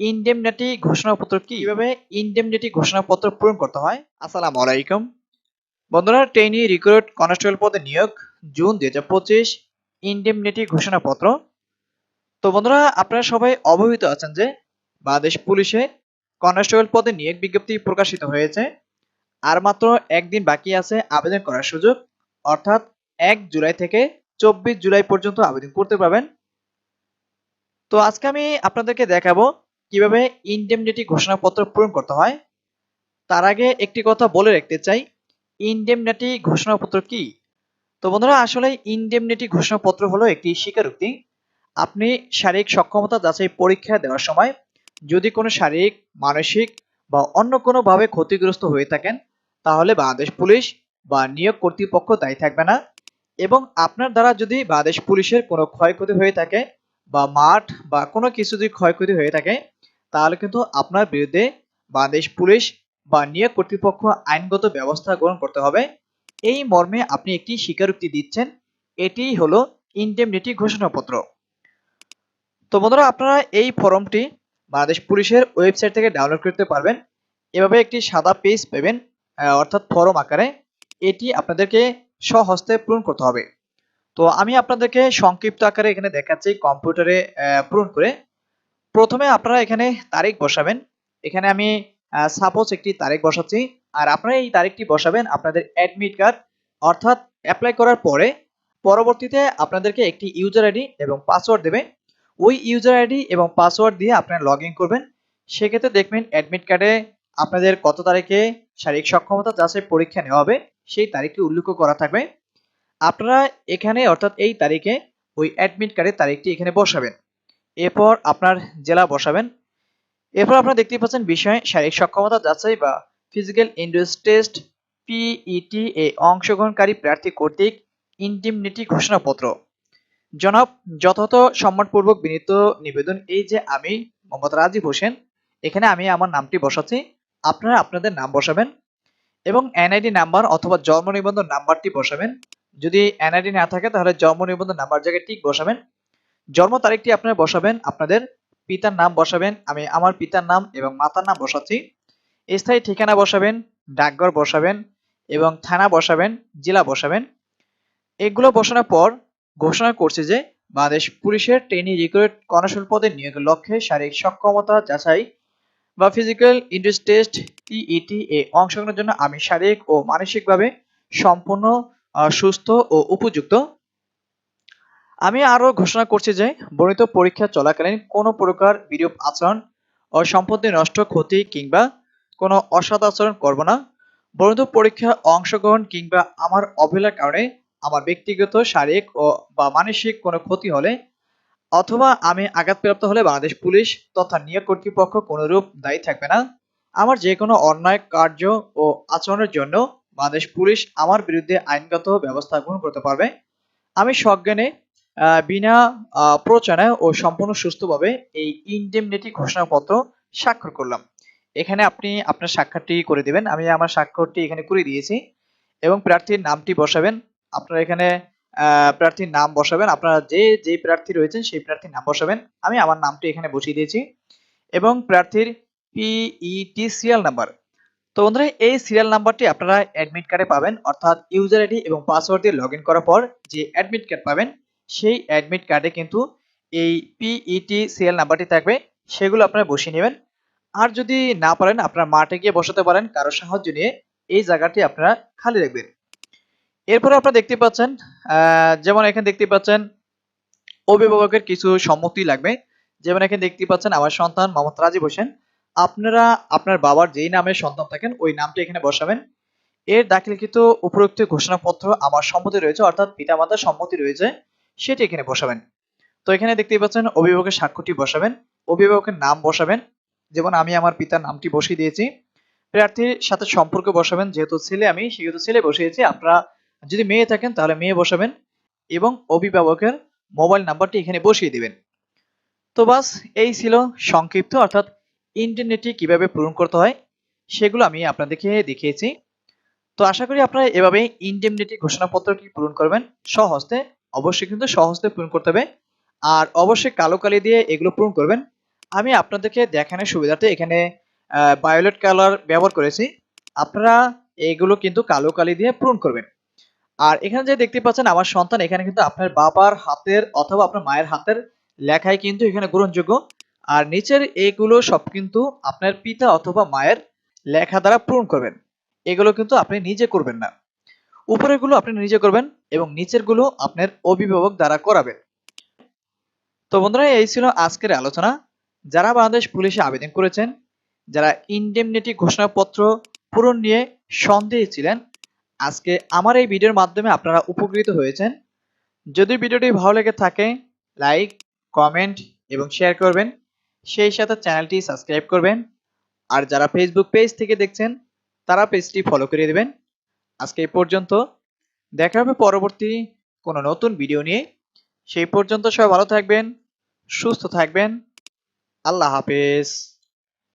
Indemnity ঘোষণাপত্র কি? কীভাবে ইনডেমনিটি ঘোষণাপত্র পূরণ করতে হয়? আসসালামু আলাইকুম। বন্ধুরা ট্রেনি রিক্রুট কনস্টেবল পদে নিয়োগ জুন দুই হাজার পঁচিশ ইনডেমনিটি ঘোষণাপত্র। তো বন্ধুরা আপনারা সবাই অবহিত আছেন যে বাংলাদেশ পুলিশে কনস্টেবল পদে নিয়োগ বিজ্ঞপ্তি প্রকাশিত হয়েছে। আর মাত্র একদিন বাকি আছে আবেদন করার সুযোগ। অর্থাৎ এক জুলাই থেকে চব্বিশ জুলাই পর্যন্ত আবেদন করতে পারবেন। তো আজকে আমি আপনাদেরকে দেখাবো কীভাবে ইনডেমনিটি ঘোষণাপত্র পূরণ করতে হয়? তার আগে একটি কথা বলে রাখতে চাই ইনডেমনিটি ঘোষণাপত্র কি? তো বন্ধুরা, আসলে ইনডেমনিটি ঘোষণাপত্র হলো একটি স্বীকারোক্তি। আপনি শারীরিক সক্ষমতা যাচাই পরীক্ষা দেওয়ার সময় যদি কোনো শারীরিক, মানসিক বা অন্য কোনোভাবে ক্ষতিগ্রস্ত হয়ে থাকেন, তাহলে বাংলাদেশ পুলিশ বা নিয়োগ কর্তৃপক্ষ দায়ী থাকবে না এবং আপনার দ্বারা যদি বাংলাদেশ পুলিশের কোনো ক্ষয়ক্ষতি হয়ে থাকে বা মাঠ বা কোনো কিছু যদি ক্ষয়ক্ষতি হয়ে থাকে তাহলে কিন্তু আপনার বিরুদ্ধে বাংলাদেশ পুলিশ বা নিয়োগ কর্তৃপক্ষ আইনগত ব্যবস্থা গ্রহণ করতে হবে। এই মর্মে আপনি একটি স্বীকারোক্তি দিচ্ছেন। এটি হলো ইনডেমনিটি ঘোষণাপত্র। তো বন্ধুরা, আপনারা এই ফর্মটি বাংলাদেশ পুলিশের ওয়েবসাইট থেকে ডাউনলোড করতে পারবেন। এভাবে একটি সাদা পেজ পাবেন অর্থাৎ ফর্ম আকারে। এটি আপনাদেরকে স্বহস্তে পূরণ করতে হবে। তো আমি আপনাদেরকে সংক্ষিপ্ত আকারে এখানে দেখাচ্ছি, কম্পিউটারে পূরণ করে। প্রথমে আপনারা এখানে তারিখ বসাবেন। এখানে আমি সাপোজ একটি তারিখ বসাচ্ছি। আর আপনারা এই তারিখটি বসাবেন আপনাদের অ্যাডমিট কার্ড অর্থাৎ অ্যাপ্লাই করার পরে পরবর্তীতে আপনাদেরকে একটি ইউজার আইডি এবং পাসওয়ার্ড দেবে। ওই ইউজার আইডি এবং পাসওয়ার্ড দিয়ে আপনারা লগ করবেন। সেক্ষেত্রে দেখবেন অ্যাডমিট কার্ডে আপনাদের কত তারিখে শারীরিক সক্ষমতা যাচাই পরীক্ষা নেওয়া হবে, সেই তারিখটি উল্লেখ করা থাকবে। আপনারা এখানে, অর্থাৎ এই তারিখে ওই অ্যাডমিট কার্ডের তারিখটি এখানে বসাবেন। এরপর আপনার জেলা বসাবেন। এরপর আপনারা দেখতেই পাচ্ছেন বিষয় শারীরিক সক্ষমতা যাচাই বা ফিজিক্যাল ইন্ডুস টেস্ট পিইটি এ অংশগ্রহণকারী প্রার্থী কর্তৃক ইন্টিমনিটি ঘোষণাপত্র। জনাব, যথাযথ সম্মানপূর্বক বিনীত নিবেদন এই যে আমি মোহাম্মদ রাজীব হোসেন, এখানে আমি আমার নামটি বসাচ্ছি। আপনারা আপনাদের নাম বসাবেন এবং এনআইডি নাম্বার অথবা জন্ম নিবন্ধন নাম্বারটি বসাবেন। যদি এনআইডি না থাকে তাহলে জন্ম নিবন্ধন নাম্বার জায়গায় টিক বসাবেন। জন্ম তারিখটি আপনারা বসাবেন, আপনাদের পিতার নাম বসাবেন, আমি আমার পিতার নাম এবং মাতার নাম বসাচ্ছি। স্থায়ী ঠিকানা বসাবেন, ডাকঘর বসাবেন এবং থানা বসাবেন, জেলা বসাবেন। এগুলো বসানোর পর ঘোষণা করছে যে বাংলাদেশ পুলিশের ট্রেনি রিক্রুট কনস্টেবল পদে নিয়োগের লক্ষ্যে শারীরিক সক্ষমতা যাচাই বা ফিজিক্যাল ইন্ডুস টেস্ট টিইটি এ অংশগ্রহণের জন্য আমি শারীরিক ও মানসিকভাবে সম্পূর্ণ সুস্থ ও উপযুক্ত। আমি আরও ঘোষণা করছি যে, বর্ণিত পরীক্ষা চলাকালীন কোনো প্রকার বিরূপ আচরণ ও সম্পত্তি নষ্ট, ক্ষতি কিংবা কোনো অসৎ আচরণ করব না। বর্ণিত পরীক্ষা অংশগ্রহণ কিংবা আমার অবহেলার কারণে আমার ব্যক্তিগত, শারীরিক ও বা মানসিক কোনো ক্ষতি হলে অথবা আমি আঘাতপ্রাপ্ত হলে বাংলাদেশ পুলিশ তথা নিয়োগ কর্তৃপক্ষ কোনরূপ দায়ী থাকবে না। আমার যে কোনো অন্যায় কার্য ও আচরণের জন্য বাংলাদেশ পুলিশ আমার বিরুদ্ধে আইনগত ব্যবস্থা গ্রহণ করতে পারবে। আমি সজ্ঞানে বিনা প্ররোচনায় ও সম্পূর্ণ সুস্থভাবে এই ইনডেমনিটি ঘোষণাপত্র স্বাক্ষর করলাম। এখানে আপনি আপনার স্বাক্ষরটি করে দিবেন। আমি আমার স্বাক্ষরটি এখানে করে দিয়েছি এবং প্রার্থীর নামটি বসাবেন। আপনারা এখানে প্রার্থীর নাম বসাবেন। আপনারা যে যে প্রার্থী রয়েছেন সেই প্রার্থীর নাম বসাবেন। আমি আমার নামটি এখানে বসিয়ে দিয়েছি এবং প্রার্থীর পিইটি সিরিয়াল নাম্বার তো বন্ধুরা, এই সিরিয়াল নাম্বারটি আপনারা অ্যাডমিট কার্ডে পাবেন। অর্থাৎ ইউজার আইডি এবং পাসওয়ার্ড দিয়ে লগ করার পর যে অ্যাডমিট কার্ড পাবেন সেই অ্যাডমিট কার্ডে কিন্তু এই পিইটি সিরিয়াল নাম্বারটি থাকবে, সেগুলো আপনারা বসিয়ে নেবেন। আর যদি না পারেন, আপনারা মাঠে গিয়ে বসাতে পারেন, কারও সাহায্য নিয়ে এই জায়গাটি আপনারা খালি রাখবেন। এরপরে আপনারা দেখতে পাচ্ছেন যেমন এখানে দেখতে পাচ্ছেন, অভিভাবকের কিছু সম্মতি লাগবে। যেমন এখানে দেখতে পাচ্ছেন, আমার সন্তান মোহাম্মদ রাজীব হোসেন। আপনারা, আপনার বাবার যেই নামে সন্তান থাকেন, ওই নামটি এখানে বসাবেন। এর দাখিলকৃত উপরোক্ত ঘোষণাপত্র আমার সম্মতি রয়েছে, অর্থাৎ পিতামাতার সম্মতি রয়েছে। সেটি এখানে বসাবেন। তো এখানে দেখতেই পাচ্ছেন অভিভাবকের স্বাক্ষরটি বসাবেন, অভিভাবকের নাম বসাবেন। যেমন আমি আমার পিতার নামটি বসিয়ে দিয়েছি। প্রার্থীর সাথে সম্পর্ক বসাবেন, যেহেতু ছেলে আমি, সেহেতু ছেলে বসিয়েছি। আপনারা যদি মেয়ে থাকেন তাহলে মেয়ে বসাবেন এবং অভিভাবকের মোবাইল নাম্বারটি এখানে বসিয়ে দিবেন। তো বাস, এই ছিল সংক্ষিপ্ত অর্থাৎ ইন্টারনেটে কীভাবে পূরণ করতে হয়, সেগুলো আমি আপনাদেরকে দেখিয়েছি। তো আশা করি আপনারা এভাবে ইন্ডেমনিটি ঘোষণাপত্রটি পূরণ করবেন সহস্তে অবশ্যই কিন্তু সহস্তে পূরণ করতে হবে। আর অবশ্যই কালো কালি দিয়ে এগুলো পূরণ করবেন। আমি আপনাদেরকে দেখানোর সুবিধাতে এখানে বায়োলেট কালার ব্যবহার করেছি। আপনারা এগুলো কিন্তু কালো কালি দিয়ে পূরণ করবেন। আর এখানে যে দেখতে পাচ্ছেন, আমার সন্তান এখানে কিন্তু আপনার বাবার হাতের অথবা আপনার মায়ের হাতের লেখাই কিন্তু এখানে গ্রহণযোগ্য। আর নিচের এগুলো সব কিন্তু আপনার পিতা অথবা মায়ের লেখা দ্বারা পূরণ করবেন। এগুলো কিন্তু আপনি নিজে করবেন না। উপরেরগুলো আপনি নিজে করবেন এবং নিচেরগুলো আপনার অভিভাবক দ্বারা করাবেন তো বন্ধুরা, এই ছিল আজকের আলোচনা। যারা বাংলাদেশ পুলিশে আবেদন করেছেন, যারা ইনডেমনিটি ঘোষণাপত্র পূরণ নিয়ে সন্দেহে ছিলেন, আজকে আমার এই ভিডিওর মাধ্যমে আপনারা উপকৃত হয়েছেন। যদি ভিডিওটি ভালো লেগে থাকে, লাইক, কমেন্ট এবং শেয়ার করবেন। সেই সাথে চ্যানেলটি সাবস্ক্রাইব করবেন। আর যারা ফেসবুক পেজ থেকে দেখছেন, তারা পেজটি ফলো করে দেবেন। আজকে এই পর্যন্ত। দেখা হবে পরবর্তী কোনো নতুন ভিডিও নিয়ে। সেই পর্যন্ত সবাই ভালো থাকবেন, সুস্থ থাকবেন। আল্লাহ হাফেজ।